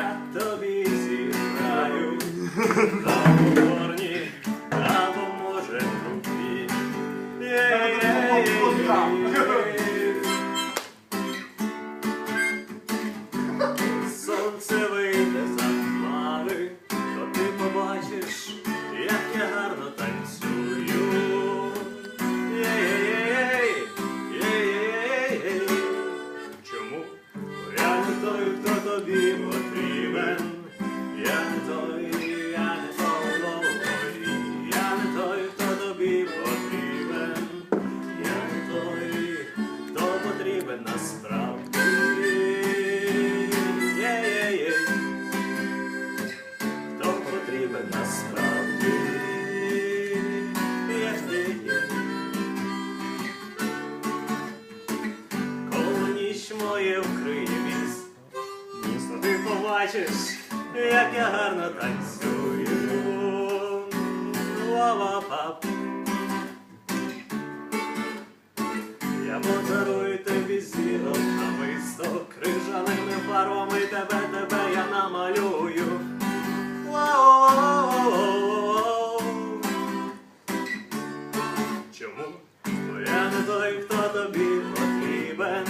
я тобі зіграю. Або горні, або може трубі. Сонце вийде за хмари, то ти побачиш, як я гарно танцюю. Єй-єй-єй. Чому? Я не той, хто тобі потрібен. Потрібен насправді. Єй-єй-єй. Хто потрібен насправді. Єй-єй-єй. Коли ніч моє вкриє міст, міцно ти побачиш, як я гарно танцюю. Ла-ла-пап. Фарбами тебе, тебе я намалюю. Чому? Бо я не той, хто тобі потрібен.